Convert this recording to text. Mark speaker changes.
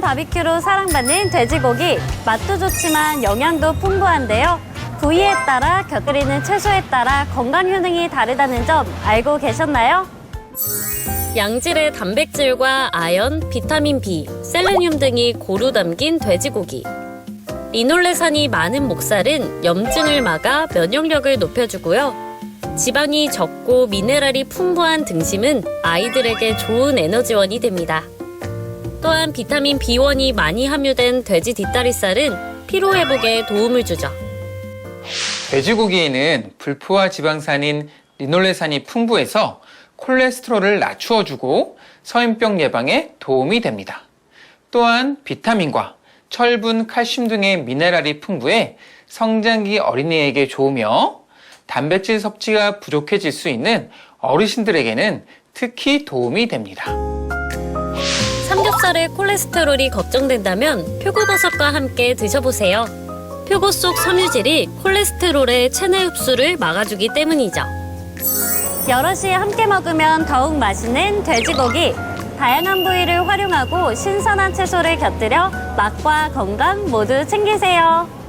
Speaker 1: 바비큐로 사랑받는 돼지고기. 맛도 좋지만 영양도 풍부한데요. 부위에 따라 곁들이는 채소에 따라 건강 효능이 다르다는 점 알고 계셨나요? 양질의 단백질과 아연, 비타민 B, 셀레늄 등이 고루 담긴 돼지고기. 리놀레산이 많은 목살은 염증을 막아 면역력을 높여주고요. 지방이 적고 미네랄이 풍부한 등심은 아이들에게 좋은 에너지원이 됩니다. 또한 비타민 B1이 많이 함유된 돼지 뒷다리살은 피로 회복에 도움을 주죠.
Speaker 2: 돼지고기에는 불포화 지방산인 리놀레산이 풍부해서 콜레스테롤을 낮추어주고 서인병 예방에 도움이 됩니다. 또한 비타민과 철분, 칼슘 등의 미네랄이 풍부해 성장기 어린이에게 좋으며 단백질 섭취가 부족해질 수 있는 어르신들에게는 특히 도움이 됩니다.
Speaker 1: 삼겹살의 콜레스테롤이 걱정된다면 표고버섯과 함께 드셔보세요. 표고 속 섬유질이 콜레스테롤의 체내 흡수를 막아주기 때문이죠. 여럿이 함께 먹으면 더욱 맛있는 돼지고기. 다양한 부위를 활용하고 신선한 채소를 곁들여 맛과 건강 모두 챙기세요.